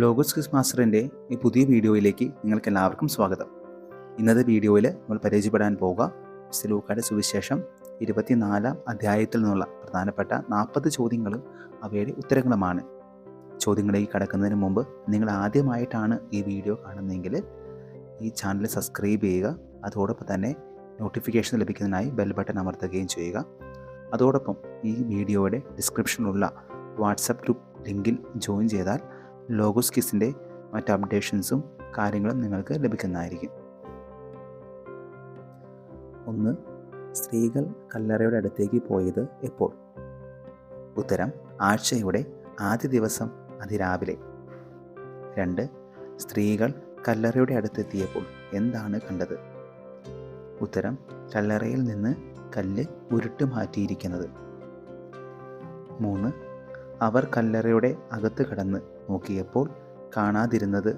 Logos Chris മാസ്റ്ററിന്റെ ഈ പുതിയ വീഡിയോയിലേക്ക് നിങ്ങൾക്ക് എല്ലാവർക്കും സ്വാഗതം. ഇന്നത്തെ വീഡിയോയിൽ നമ്മൾ പരിചയപ്പെടാൻ പോകുക ലൂക്കായുടെ സുവിശേഷം ഇരുപത്തിനാലാം അധ്യായത്തിൽ നിന്നുള്ള പ്രധാനപ്പെട്ട നാൽപ്പത് ചോദ്യങ്ങളും അവയുടെ ഉത്തരങ്ങളുമാണ്. ചോദ്യങ്ങളിലേക്ക് കടക്കുന്നതിന് മുമ്പ് നിങ്ങൾ ആദ്യമായിട്ടാണ് ഈ വീഡിയോ കാണുന്നതെങ്കിൽ ഈ ചാനൽ സബ്സ്ക്രൈബ് ചെയ്യുക. അതോടൊപ്പം തന്നെ നോട്ടിഫിക്കേഷൻ ലഭിക്കുന്നതിനായി ബെൽ ബട്ടൺ അമർത്തുകയും ചെയ്യുക. അതോടൊപ്പം ഈ വീഡിയോയുടെ ഡിസ്ക്രിപ്ഷനിലുള്ള വാട്സപ്പ് ഗ്രൂപ്പ് ലിങ്കിൽ ജോയിൻ ചെയ്താൽ ലോഗോസ് കിസിന്റെ മറ്റ് അപ്ഡേഷൻസും കാര്യങ്ങളും നിങ്ങൾക്ക് ലഭിക്കുന്നതായിരിക്കും. ഒന്ന് സ്ത്രീകൾ കല്ലറയുടെ അടുത്തേക്ക് പോയത് എപ്പോൾ? ഉത്തരം ആഴ്ചയുടെ ആദ്യ ദിവസം അതിരാവിലെ. രണ്ട് സ്ത്രീകൾ കല്ലറയുടെ അടുത്തെത്തിയപ്പോൾ എന്താണ് കണ്ടത്? ഉത്തരം കല്ലറയിൽ നിന്ന് കല്ല് ഉരുട്ട് മാറ്റിയിരിക്കുന്നത്. മൂന്ന് അവർ കല്ലറയുടെ അകത്ത് കടന്ന് നോക്കിയപ്പോൾ കാണാതിരുന്നത്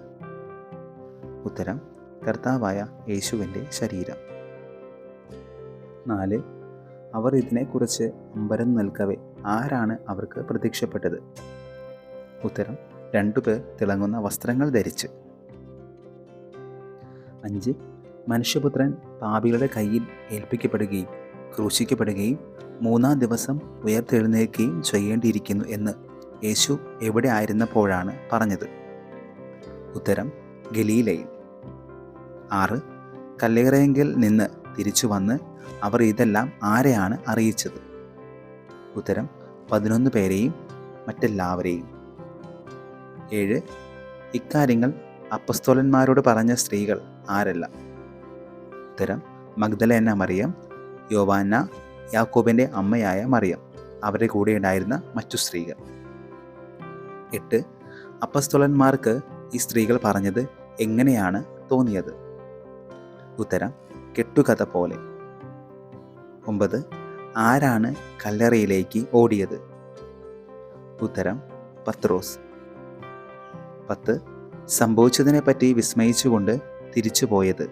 ഉത്തരം കർത്താവായ യേശുവിന്റെ ശരീരം. നാല് അവർ ഇതിനെക്കുറിച്ച് അമ്പരം നിൽക്കവേ ആരാണ് അവർക്ക് പ്രത്യക്ഷപ്പെട്ടത്? ഉത്തരം രണ്ടുപേർ തിളങ്ങുന്ന വസ്ത്രങ്ങൾ ധരിച്ച്. അഞ്ച് മനുഷ്യപുത്രൻ പാപികളുടെ കയ്യിൽ ഏൽപ്പിക്കപ്പെടുകയും ക്രൂശിക്കപ്പെടുകയും മൂന്നാം ദിവസം ഉയർത്തെഴുന്നേൽക്കുകയും ചെയ്യേണ്ടിയിരിക്കുന്നു എന്ന് യേശു എവിടെ ആയിരുന്നപ്പോഴാണ് പറഞ്ഞത്? ഉത്തരം ഗലീലയിൽ. ആറ് കല്ലേറയെങ്കിൽ നിന്ന് തിരിച്ചു വന്ന് അവർ ഇതെല്ലാം ആരെയാണ് അറിയിച്ചത്? ഉത്തരം പതിനൊന്ന് പേരെയും മറ്റെല്ലാവരെയും. ഏഴ് ഇക്കാര്യങ്ങൾ അപ്പസ്തോലന്മാരോട് പറഞ്ഞ സ്ത്രീകൾ ആരല്ല? ഉത്തരം മഗ്ദലേന മറിയം യോവാന യാക്കോബിന്റെ അമ്മയായ മറിയം. അവരുടെ കൂടെ ഉണ്ടായിരുന്ന മറ്റു സ്ത്രീകൾ. എട്ട് അപ്പസ്തോലന്മാർക്ക് ഈ സ്ത്രീകൾ പറഞ്ഞത് എങ്ങനെയാണ് തോന്നിയത്? ഉത്തരം കെട്ടുകഥ പോലെ. ഒമ്പത് ആരാണ് കല്ലറയിലേക്ക് ഓടിയത്? ഉത്തരം പത്രോസ്. പത്ത് സംഭവിച്ചതിനെപ്പറ്റി വിസ്മയിച്ചുകൊണ്ട് തിരിച്ചു പോയത്.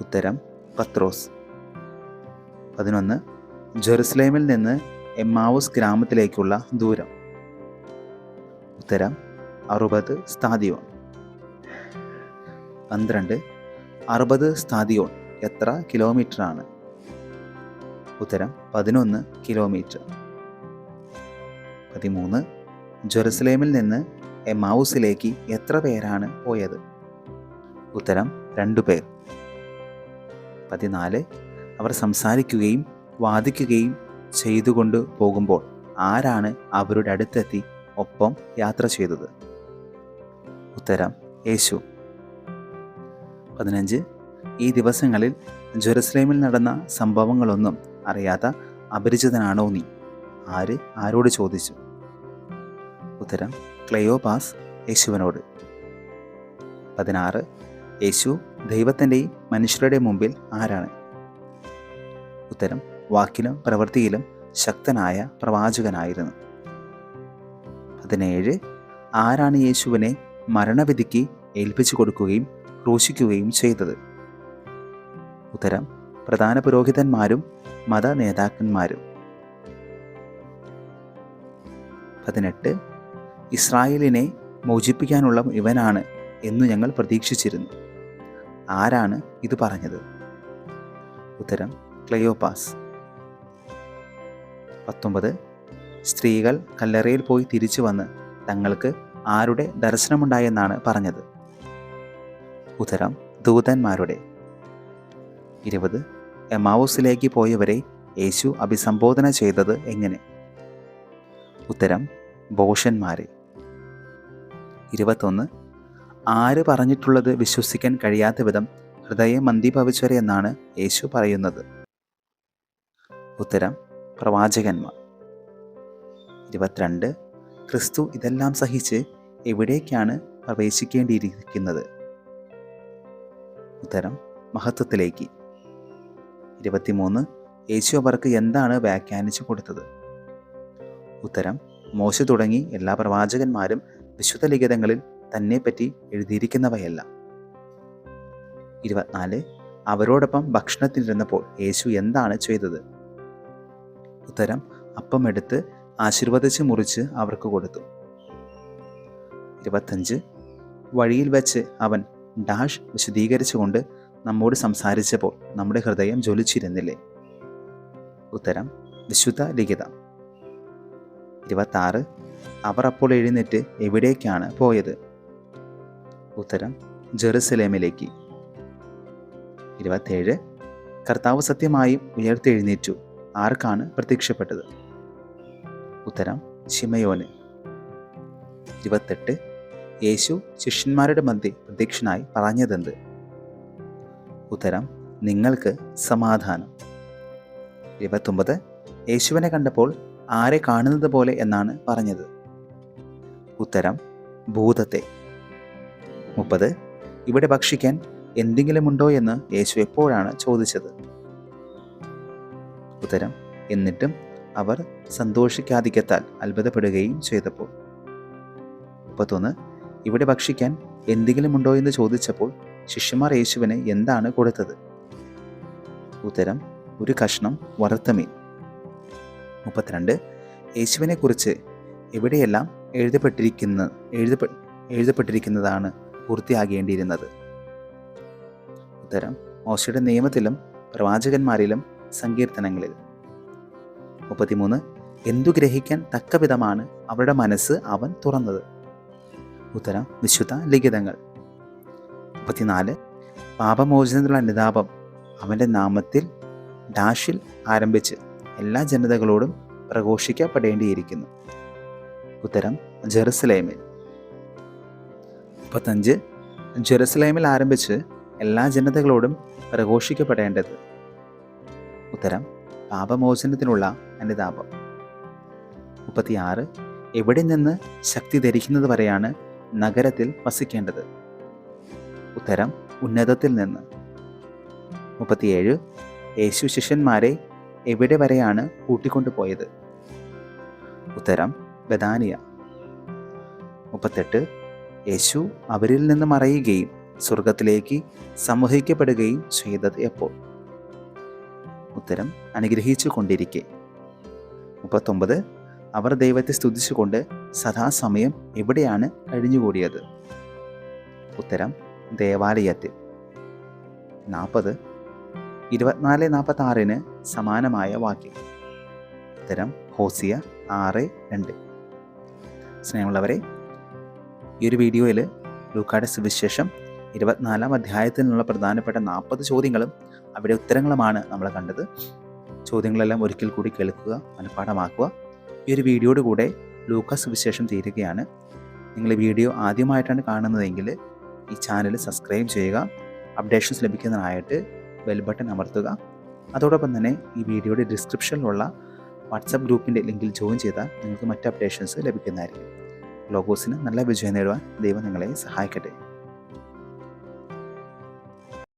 ഉത്തരം പത്രോസ്. പതിനൊന്ന് ജെറുസലേമിൽ നിന്ന് എമ്മാവൂസ് ഗ്രാമത്തിലേക്കുള്ള ദൂരം. ഉത്തരം അറുപത് സ്ഥാതിയോൺ പന്ത്രണ്ട് അറുപത് സ്ഥാതിയോൺ എത്ര കിലോമീറ്ററാണ്? ഉത്തരം പതിനൊന്ന് കിലോമീറ്റർ. പതിമൂന്ന് ജെറുസലേമിൽ നിന്ന് എമാവൂസിലേക്ക് എത്ര പേരാണ് പോയത്? ഉത്തരം രണ്ടു പേർ. പതിനാല് അവർ സംസാരിക്കുകയും വാദിക്കുകയും ചെയ്തുകൊണ്ട് പോകുമ്പോൾ ആരാണ് അവരുടെ അടുത്തെത്തി ഒപ്പം യാത്ര ചെയ്തത്. ഉത്തരം യേശു. പതിനഞ്ച് ഈ ദിവസങ്ങളിൽ ജെറുസലേമിൽ നടന്ന സംഭവങ്ങളൊന്നും അറിയാത്ത അപരിചിതനാണോ നീ? ആര് ആരോട് ചോദിച്ചു? ഉത്തരം ക്ലയോപാസ് യേശുവിനോട്. പതിനാറ് യേശു ദൈവത്തിന്റെയും മനുഷ്യരുടെ മുമ്പിൽ ആരാണ്? ഉത്തരം വാക്കിലും പ്രവൃത്തിയിലും ശക്തനായ പ്രവാചകനായിരുന്നു. പതിനേഴ്. ആരാണ് യേശുവിനെ മരണവിധിക്ക് ഏൽപ്പിച്ചു കൊടുക്കുകയും ക്രൂശിക്കുകയും ചെയ്തത്? ഉത്തരം പ്രധാന പുരോഹിതന്മാരും മത നേതാക്കന്മാരും. പതിനെട്ട്. ഇസ്രായേലിനെ മോചിപ്പിക്കാനുള്ള ഇവനാണ് എന്ന് ഞങ്ങൾ പ്രതീക്ഷിച്ചിരുന്നു. ആരാണ് ഇത് പറഞ്ഞത്? ഉത്തരം ക്ലയോപാസ്. പത്തൊമ്പത്. സ്ത്രീകൾ കല്ലറയിൽ പോയി തിരിച്ചു വന്ന് തങ്ങൾക്ക് ആരുടെ ദർശനമുണ്ടായെന്നാണ് പറഞ്ഞത്. ഉത്തരം ദൂതന്മാരുടെ. ഇരുപത്. എമാവോസിലേക്ക് പോയവരെ യേശു അഭിസംബോധന ചെയ്തത് എങ്ങനെ? ഉത്തരം ഭോഷന്മാരെ ഇരുപത്തൊന്ന്. ആര് പറഞ്ഞിട്ടുള്ളത് വിശ്വസിക്കാൻ കഴിയാത്ത വിധം ഹൃദയം മന്ദിഭവിച്ചവരെ എന്നാണ് യേശു പറയുന്നത്. ഉത്തരം പ്രവാചകന്മാർ. ഇരുപത്തിരണ്ട് ക്രിസ്തു ഇതെല്ലാം സഹിച്ച് എവിടേക്കാണ് പ്രവേശിക്കേണ്ടിയിരിക്കുന്നത്? ഉത്തരം മഹത്വത്തിലേക്ക്. ഇരുപത്തിമൂന്ന് യേശു അവർക്ക് എന്താണ് വ്യാഖ്യാനിച്ചു കൊടുത്തത്? ഉത്തരം മോശ തുടങ്ങി എല്ലാ പ്രവാചകന്മാരും വിശുദ്ധ ലിഖിതങ്ങളിൽ തന്നെപ്പറ്റി എഴുതിയിരിക്കുന്നവയല്ല. ഇരുപത്തിനാല് അവരോടൊപ്പം ഭക്ഷണത്തിനിരുന്നപ്പോൾ യേശു എന്താണ് ചെയ്തത്? ഉത്തരം അപ്പം എടുത്ത് ആശീർവദിച്ച് മുറിച്ച് അവർക്ക് കൊടുത്തു. ഇരുപത്തഞ്ച്. വഴിയിൽ വെച്ച് അവൻ ഡാഷ് വിശദീകരിച്ചുകൊണ്ട് നമ്മോട് സംസാരിച്ചപ്പോൾ നമ്മുടെ ഹൃദയം ജ്വലിച്ചിരുന്നില്ലേ? ഉത്തരം വിശുദ്ധ ലിഖിതം. ഇരുപത്താറ്. അവർ അപ്പോൾ എഴുന്നേറ്റ് എവിടേക്കാണ് പോയത്? ഉത്തരം ജെറുസലേമിലേക്ക്. ഇരുപത്തേഴ്. കർത്താവ് സത്യമായും ഉയർത്തെഴുന്നേറ്റു. ആർക്കാണ് പ്രത്യക്ഷപ്പെട്ടത്? ഉത്തരം ശിമയോന്. ഇരുപത്തെട്ട്. യേശു ശിഷ്യന്മാരുടെ മധ്യ പ്രത്യക്ഷനായി പറഞ്ഞതെന്ത്? ഉത്തരം നിങ്ങൾക്ക് സമാധാനം. ഇരുപത്തൊമ്പത്. യേശുവിനെ കണ്ടപ്പോൾ ആരെ കാണുന്നത് പോലെ എന്നാണ് പറഞ്ഞത്. ഉത്തരം ഭൂതത്തെ. മുപ്പത്. ഇവിടെ ഭക്ഷിക്കാൻ എന്തെങ്കിലുമുണ്ടോ എന്ന് യേശു എപ്പോഴാണ് ചോദിച്ചത്? ഉത്തരം എന്നിട്ടും അവർ സന്തോഷിക്കാതിക്കത്താൽ അത്ഭുതപ്പെടുകയും ചെയ്തപ്പോൾ. മുപ്പത്തൊന്ന് ഇവിടെ ഭക്ഷിക്കാൻ എന്തെങ്കിലും ഉണ്ടോ എന്ന് ചോദിച്ചപ്പോൾ ശിഷ്യന്മാർ യേശുവിന് എന്താണ് കൊടുത്തത്? ഉത്തരം ഒരു കഷ്ണം വറുത്ത മീൻ മുപ്പത്തിരണ്ട് യേശുവിനെ കുറിച്ച് എവിടെയെല്ലാം എഴുതപ്പെട്ടിരിക്കുന്ന എഴുതപ്പെ എഴുതപ്പെട്ടിരിക്കുന്നതാണ് പൂർത്തിയാകേണ്ടിയിരുന്നത്? ഉത്തരം മോശയുടെ നിയമത്തിലും പ്രവാചകന്മാരിലും സങ്കീർത്തനങ്ങളിലും. മുപ്പത്തിമൂന്ന്. എന്തു ഗ്രഹിക്കാൻ തക്കവിധമാണ് അവരുടെ മനസ്സ് അവൻ തുറന്നത്? ഉത്തരം വിശുദ്ധ ലിഖിതങ്ങൾ. മുപ്പത്തിനാല്. പാപമോചനത്തിലുള്ള അനുതാപം അവന്റെ നാമത്തിൽ ഡാഷിൽ ആരംഭിച്ച് എല്ലാ ജനതകളോടും പ്രഘോഷിക്കപ്പെടേണ്ടിയിരിക്കുന്നു. ഉത്തരം ജെറുസലേമിൽ. മുപ്പത്തഞ്ച്. ജെറുസലേമിൽ ആരംഭിച്ച് എല്ലാ ജനതകളോടും പ്രഘോഷിക്കപ്പെടേണ്ടത്? ഉത്തരം പാപമോചനത്തിനുള്ള അനുതാപം മുപ്പത്തിയാറ്. എവിടെ നിന്ന് ശക്തി ധരിക്കുന്നത് വരെയാണ് നഗരത്തിൽ വസിക്കേണ്ടത്? ഉത്തരം ഉന്നതത്തിൽ നിന്ന്. മുപ്പത്തിയേഴ്. യേശു ശിഷ്യന്മാരെ എവിടെ വരെയാണ് കൂട്ടിക്കൊണ്ടുപോയത് ഉത്തരം ബദാനിയ. മുപ്പത്തെട്ട്. യേശു അവരിൽ നിന്ന് മറയുകയും സ്വർഗത്തിലേക്ക് സമൂഹിക്കപ്പെടുകയും ചെയ്തത് എപ്പോൾ? ഉത്തരം അനുഗ്രഹിച്ചു കൊണ്ടിരിക്കെ മുപ്പത്തൊമ്പത്. അവർ ദൈവത്തെ സ്തുതിച്ചുകൊണ്ട് സദാസമയം എവിടെയാണ് കഴിഞ്ഞുകൂടിയത് ഉത്തരം ദേവാലയത്തിൽ. നാൽപ്പത് ഇരുപത്തിനാല് നാൽപ്പത്തി ആറിന് സമാനമായ വാക്യം. ഉത്തരം ഹോസിയ ആറ് രണ്ട്. സ്നേഹമുള്ളവരെ ഈ ഒരു വീഡിയോയിൽ ലൂക്കാട് സുവിശേഷം ഇരുപത്തിനാലാം അധ്യായത്തിൽ നിന്നുള്ള പ്രധാനപ്പെട്ട നാൽപ്പത് ചോദ്യങ്ങളും അവിടെ ഉത്തരങ്ങളുമാണ് നമ്മൾ കണ്ടത്. ചോദ്യങ്ങളെല്ലാം ഒരിക്കൽ കൂടി കേൾക്കുക മനഃപ്പാഠമാക്കുക. ഈ ഒരു വീഡിയോയുടെ കൂടെ ലൂക്കസ് വിശേഷം തീരുകയാണ്. നിങ്ങൾ ഈ വീഡിയോ ആദ്യമായിട്ടാണ് കാണുന്നതെങ്കിൽ ഈ ചാനൽ സബ്സ്ക്രൈബ് ചെയ്യുക അപ്ഡേഷൻസ് ലഭിക്കുന്നതിനായിട്ട് ബെൽ ബട്ടൺ അമർത്തുക. അതോടൊപ്പം തന്നെ ഈ വീഡിയോയുടെ ഡിസ്ക്രിപ്ഷനിലുള്ള വാട്സപ്പ് ഗ്രൂപ്പിന്റെ ലിങ്കിൽ ജോയിൻ ചെയ്താൽ നിങ്ങൾക്ക് മറ്റ് അപ്ഡേഷൻസ് ലഭിക്കുന്നതായിരിക്കും. ലോഗോസിന് നല്ല വിജയം നേടുവാൻ ദൈവം നിങ്ങളെ സഹായിക്കട്ടെ.